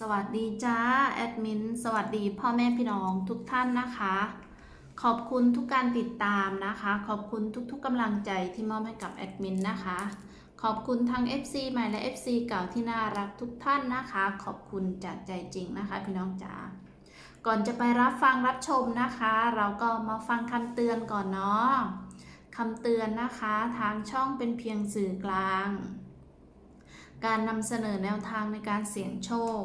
สวัสดีจ้าแอดมินสวัสดีพ่อแม่พี่น้องทุกท่านนะคะ ขอบคุณทุกการติดตามนะคะ ขอบคุณทุกๆกำลังใจที่มอบให้กับแอดมินนะคะ ขอบคุณทั้ง FC ใหม่และ FC เก่าที่น่ารักทุกท่านนะคะ ขอบคุณจากใจจริงนะคะ พี่น้องจ๋าก่อนจะไปรับฟังรับชมนะคะ เราก็มาฟังคำเตือนก่อนเนาะคำเตือนนะคะทางช่องเป็นเพียงสื่อกลางการนำเสนอแนวทางในการเสี่ยงโชค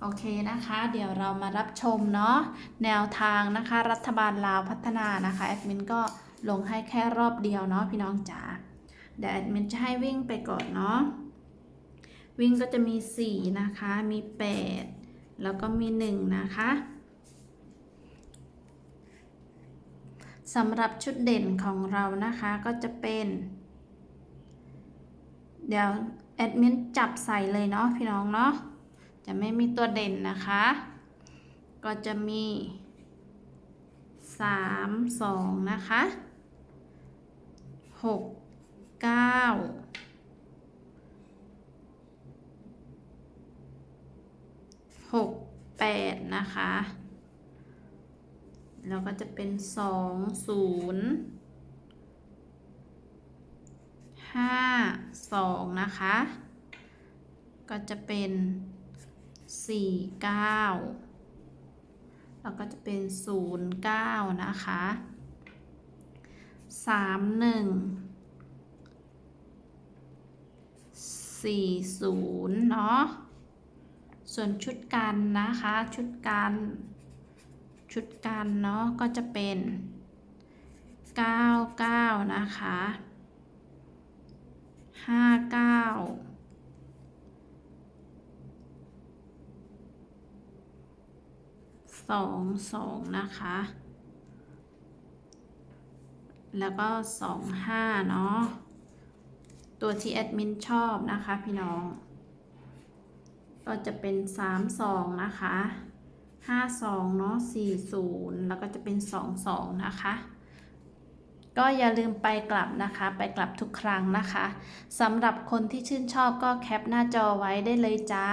โอเคนะคะ เดี๋ยวเรามารับชมเนาะแนวทางนะคะ รัฐบาลลาวพัฒนานะคะแอดมินก็ลงให้แค่รอบเดียวเนาะพี่น้องจ๋าเดี๋ยวแอดมินจะให้วิ่งไปก่อนเนาะวิ่งก็จะมี 4 นะคะ มี 8 แล้วก็มี 1 นะคะสำหรับชุดเด่นของเรานะคะก็จะเป็น เดี๋ยวแอดมินจับใส่เลยเนาะพี่น้องเนาะ จะไม่มีตัวเด่นนะคะ ก็จะมี 3 2 นะคะ 6 9 6 8นะคะ แล้วก็จะเป็น2 0 5 2นะคะ ก็จะเป็น สี่เก้าแล้วก็จะเป็นศูนย์เก้านะคะสามหนึ่งสี่ศูนย์เนาะส่วนชุดกันนะคะ ชุดกันชุดกันเนาะก็จะเป็นเก้าเก้านะคะห้าเก้า สองสองนะคะ แล้วก็สองห้าเนาะ ตัวที่แอดมินชอบนะคะพี่น้อง ก็จะเป็นสามสองนะคะห้าสองเนาะสี่ศูนย์แล้วก็จะเป็นสองสองนะคะก็อย่าลืมไปกลับนะคะ ไปกลับทุกครั้งนะคะสำหรับคนที่ชื่นชอบก็แคปหน้าจอไว้ได้เลยจ้า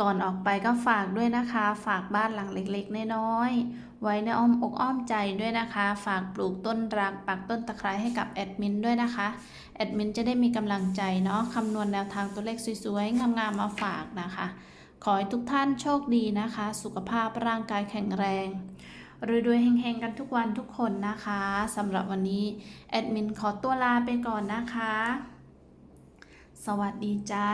ก่อนออกไปก็ฝากด้วยนะคะ ฝากบ้านหลังเล็กๆ น้อยๆ ไว้ในอ้อมอกอ้อมใจด้วยนะคะ ฝากปลูกต้นรักปักต้นตะไคร้ให้กับแอดมินด้วยนะคะ แอดมินจะได้มีกำลังใจเนาะคำนวณแนวทางตัวเลขสวยๆ งามๆ มาฝากนะคะ ขอให้ทุกท่านโชคดีนะคะ สุขภาพร่างกายแข็งแรงรวยๆเฮงๆ กันทุกวันทุกคนนะคะสำหรับวันนี้แอดมินขอตัวลาไปก่อนนะคะ สวัสดีจ้า